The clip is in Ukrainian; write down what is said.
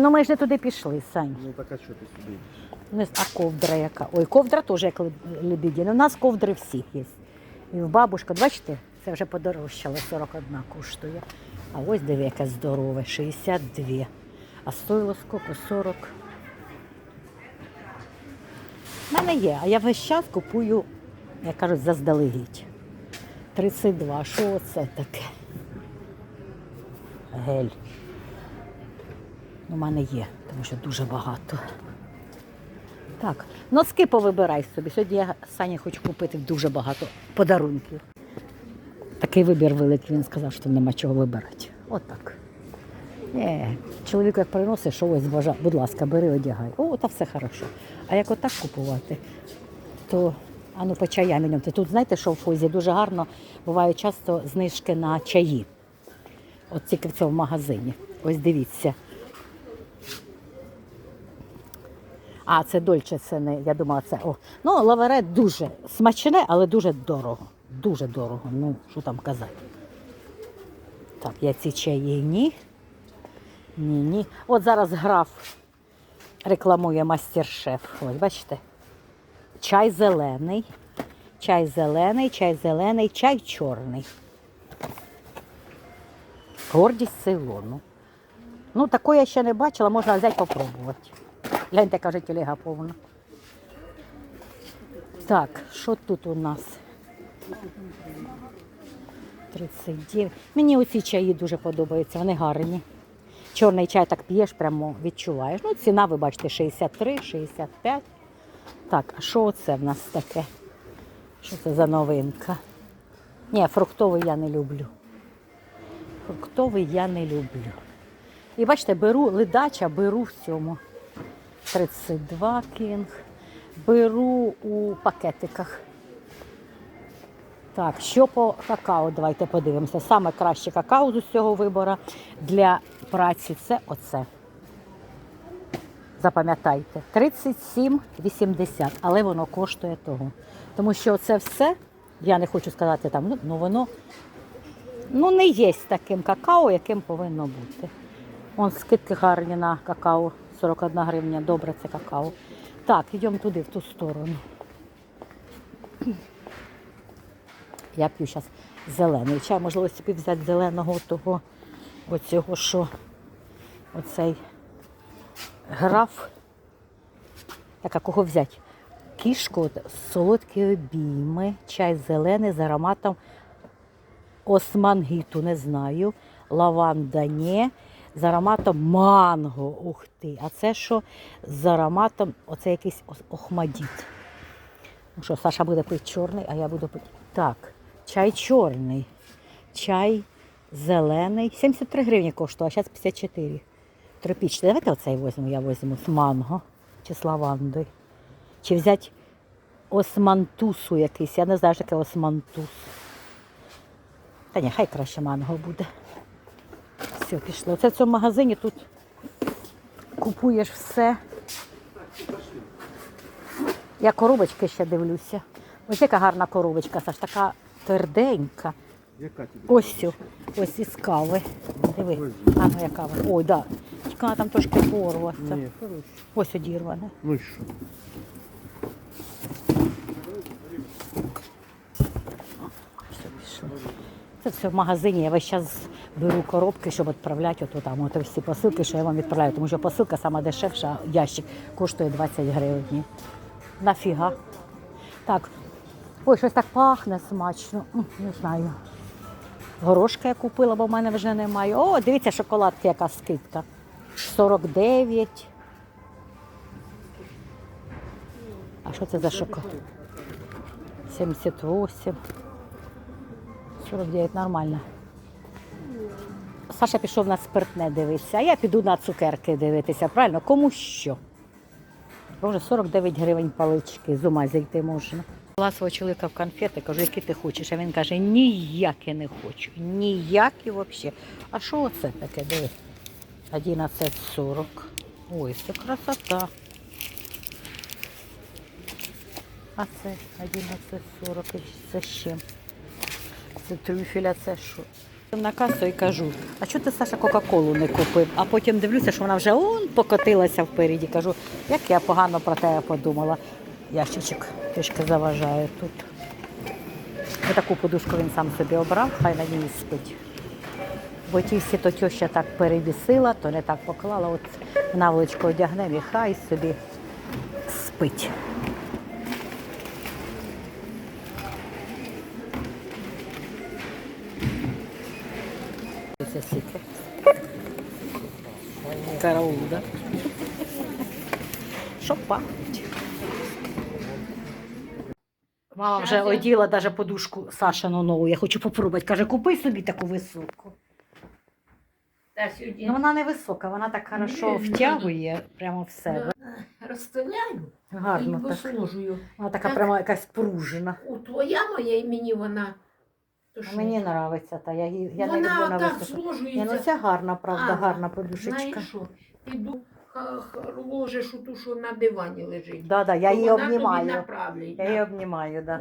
Ну ми ж не туди пішли, Сань. Ну так а що ти сюди йдеш? Не А ковдра яка? Ой, ковдра теж як лебедіна. У нас ковдри всіх є. І в бабушка, бачите, це вже подорожчало, 41 коштує. А ось диви, яке здорове, 62. А стоїло скільки? 40. У мене є, а я весь час купую, як кажуть, заздалегідь. 32. Що це таке? Гель. У мене є, тому що дуже багато. Так, носки повибирай собі. Сьогодні я Сані хочу купити дуже багато подарунків. Такий вибір великий, він сказав, що нема чого вибирати. Отак. Ні, чоловік як приносить, що ось бажа, будь ласка, бери, одягай. О, та все хорошо. А як отак купувати, то а ну по чаям йдемте. Тут знаєте, що в фозі дуже гарно бувають часто знижки на чаї. От тільки в цьому магазині. Ось дивіться. А, це дольче, це не, я думала, це. О. Ну, лавере дуже смачне, але дуже дорого. Дуже дорого. Ну, що там казати. Так, я ці чаї ні. Ні, ні. От зараз граф рекламує мастер-шеф. Ось, бачите? Чай зелений. Чай зелений, чай зелений, чай чорний. Гордість Цейлону. Ну, такої я ще не бачила, можна взяти попробувати. Гляньте, каже, телега повна. Так, що тут у нас? 39. Мені оці чаї дуже подобаються, вони гарні. Чорний чай так п'єш, прямо відчуваєш. Ну, ціна, ви бачите, 63, 65. Так, а що це в нас таке? Що це за новинка? Ні, фруктовий я не люблю. Фруктовий я не люблю. І бачите, беру ледача, беру в цьому. 32 кінг. Беру у пакетиках. Так, що по какао, давайте подивимося. Саме краще какао з усього вибору для праці це оце. Запам'ятайте, 37,80, але воно коштує того. Тому що це все, я не хочу сказати там, ну, ну воно ну, не є таким какао, яким повинно бути. Вон скидки гарні на какао. 41 гривня. Добре, це какао. Так, йдемо туди, в ту сторону. Я п'ю зараз зелений чай. Можливо, собі взяти зеленого того, оцього, що оцей граф. Так, а кого взяти? Кішку, солодкі обійми, чай зелений з ароматом османгіту, не знаю. Лаванда ні. З ароматом манго. Ух ти. А це що з ароматом, оце якийсь охмадіт. Ну що, Саша буде пити чорний, а я буду пити. Так, чай чорний. Чай зелений. 73 гривні коштує, а зараз 54. Тропічний. Давайте оцей візьму, я візьму з манго чи з лавандою. Чи взяти османтусу якийсь. Я не знаю, що таке османтус. Та ні, хай краще манго буде. Все, пішло. Це в цьому магазині тут купуєш все. Я коробочки ще дивлюся. Ось яка гарна коробочка, Саш, така тверденька. Яка тобі? Ось цю, ось із кави. Диви. А ну яка вона. Ой, да. Вона там трошки порваться. Ні. Ось одірвана. Ну і що? Все пішло. Це все в магазині. Я весь час беру коробки, щоб відправляти ото там. Ото всі посилки, що я вам відправляю. Тому що посилка сама дешевша, ящик коштує 20 гривень. Нафіга. Так. Ой, щось так пахне смачно. Не знаю. Горошка я купила, бо в мене вже немає. О, дивіться, шоколадки, яка скидка. 49. А що це за шоколад? 78. 49 нормально. Саша пішов на спиртне дивитися, а я піду на цукерки дивитися. Правильно? Кому що? Боже, 49 гривень палички, з ума зійти можна. Була свого чоловіка в конфети, кажу, які ти хочеш. А він каже, ніякі не хочу. Ніякі взагалі. А що оце таке? Диви. 11,40. Ой, це красота. А це 11,40. І Це з чим? Це трюфеля, це що? Прийшов на касу і кажу, а чого ти Саша Кока-Колу не купив? А потім дивлюся, що вона вже он покотилася впереді. Кажу, як я погано про тебе подумала. Ящичок трішки заважає тут. Ось таку подушку він сам собі обрав, хай на ній спить. Бо ті всі то теща так перебісила, то не так поклала. От наволочку одягнемо і хай собі спить. Це скільки? Караул, да? Що пахнуть? Мама вже оділа навіть подушку Сашину нову. Я хочу попробувати. Каже, купи собі таку високу. Та сьогодні Ну вона не висока, вона так хорошо втягує прямо в себе. розставляю і Гарно так. висложую. Вона така Так. прямо якась пружина. У твоя моя і мені вона. То? Мені подобається та я, її- я не вона люблю на так високу. Ні, зложується. ну ця гарна, правда, А, гарна подушечка. Знаєш що? Іду ха- ха- ложиш у ту, що на дивані лежить. Да, да, я її вона обнімаю. Направлять, Я да. її обнімаю, да.